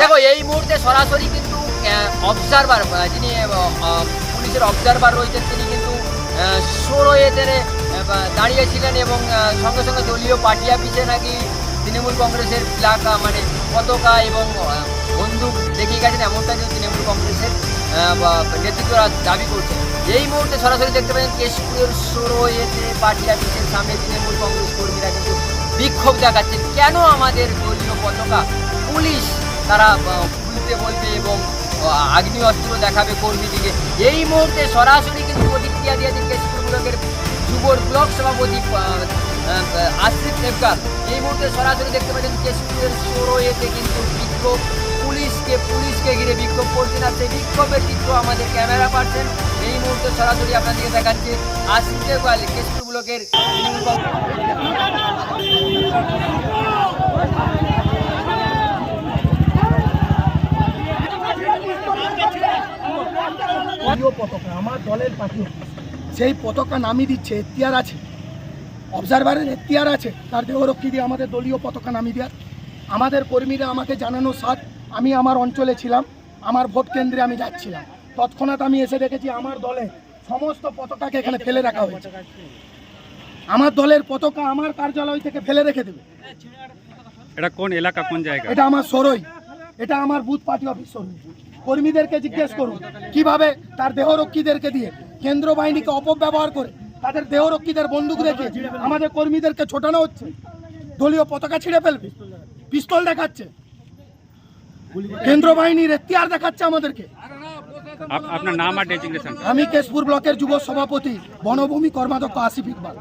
দেখো, এই মুহূর্তে সরাসরি কিন্তু অবজারভার যিনি পুলিশের অবজারভার রয়েছেন, তিনি কিন্তু সরোয়েতে দাঁড়িয়েছিলেন এবং সঙ্গে সঙ্গে দলীয় পার্টি অফিসে নাকি তৃণমূল কংগ্রেসের প্লাকা মানে পতাকা এবং বন্দুক দেখিয়ে গেছেন, এমনটা কিন্তু তৃণমূল কংগ্রেসের নেতৃত্বরা দাবি করছেন। এই মুহূর্তে সরাসরি দেখতে পাচ্ছেন, কেশপুরের সরোয়েতে পার্টি অফিসের সামনে তৃণমূল কংগ্রেস কর্মীরা কিন্তু বিক্ষোভ দেখাচ্ছেন। কেন আমাদের দলীয় পতাকা? পুলিশ তারা খুলতে বলবে এবং আহ, আগ্নেয় অস্ত্র দেখাবে কর্মীদিকে এই মুহূর্তে সরাসরি কিন্তু প্রতিক্রিয়া দিয়েছেন কেশপুর ব্লকের যুবর ব্লক সভাপতি আশিফ নেবকার এই মুহূর্তে সরাসরি দেখতে পাচ্ছেন কেশপুরের সরোয়েতে কিন্তু বিক্ষোভ। পুলিশকে পুলিশকে ঘিরে বিক্ষোভ করছেন আর সেই বিক্ষোভের চিত্র আমাদের ক্যামেরা পাচ্ছেন। এই মুহূর্তে সরাসরি আপনাদেরকে দেখাচ্ছে আশিফ নেবকার কেশপুর ব্লকের দলীয় পতাকা আমার দলের পার্টি সেই পতাকা নামিয়ে দিচ্ছে এখতিয়ার আছে। অবজারভারের এখতিয়ার আছে। তার দেহরক্ষী দিয়ে আমাদের দলীয় পতাকা নামিয়ে দেওয়ার। আমাদের কর্মীরা আমাকে জানানো সাথ আমি আমার অঞ্চলে ছিলাম আমার ভোট কেন্দ্রে আমি যাচ্ছিলাম। তৎক্ষণাৎ আমি এসে দেখেছি আমার দলে সমস্ত পতাকাকে এখানে ফেলে রাখা হয়েছে। আমার দলের পতাকা আমার কার্যালয় থেকে ফেলে রেখে দেবে। এটা কোন এলাকা কোন জায়গা? এটা আমার সরই। এটা আমার বুথ পার্টি অফিস সরই। কর্মীদেরকে জিজ্ঞেস করুন কীভাবে তার দেহরক্ষীদেরকে দিয়ে কেন্দ্র বাহিনীকে অপব্যবহার করে তাদের দেহরক্ষীদের বন্দুক রেখে আমাদের কর্মীদেরকে ছোটানো হচ্ছে? দলীয় পতাকা ছিঁড়ে ফেলবে পিস্তল দেখাচ্ছে কেন্দ্র বাহিনীর এখতিয়ার দেখাচ্ছে আমাদেরকে। আপনার নাম আর আমি কেশপুর ব্লকের যুব সভাপতি বনভূমি কর্মাধ্যক্ষ আসিফ ইকবাল।